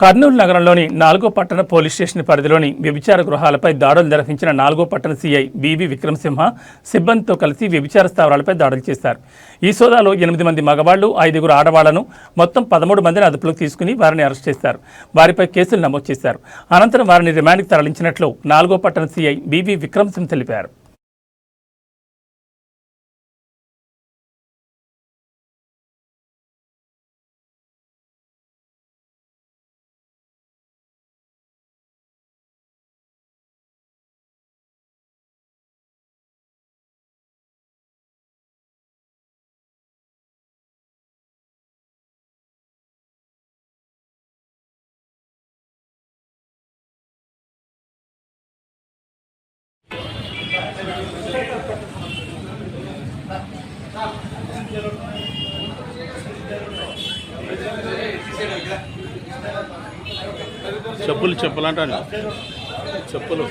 కర్నూలు నగరంలోని నాలుగో పట్టణ పోలీస్ స్టేషన్ పరిధిలోని వ్యభిచార గృహాలపై దాడులు నిర్వహించిన నాలుగో పట్టణ సీఐ బీబీ విక్రమసింహ సిబ్బందితో కలిసి వ్యభిచార స్థావరాలపై దాడులు చేశారు. ఈ సోదాలో ఎనిమిది మంది మగవాళ్ళు ఐదుగురు ఆడవాళ్ళను మొత్తం పదమూడు మందిని అదుపులోకి తీసుకుని వారిని అరెస్ట్ చేశారు. వారిపై కేసులు నమోదు చేశారు. అనంతరం వారిని రిమాండ్కి తరలించినట్లు నాలుగో పట్టణ సీఐ బీబీ విక్రమసింహ తెలిపారు. చెప్పులు చెప్పులు అంటాను. చెప్పులు.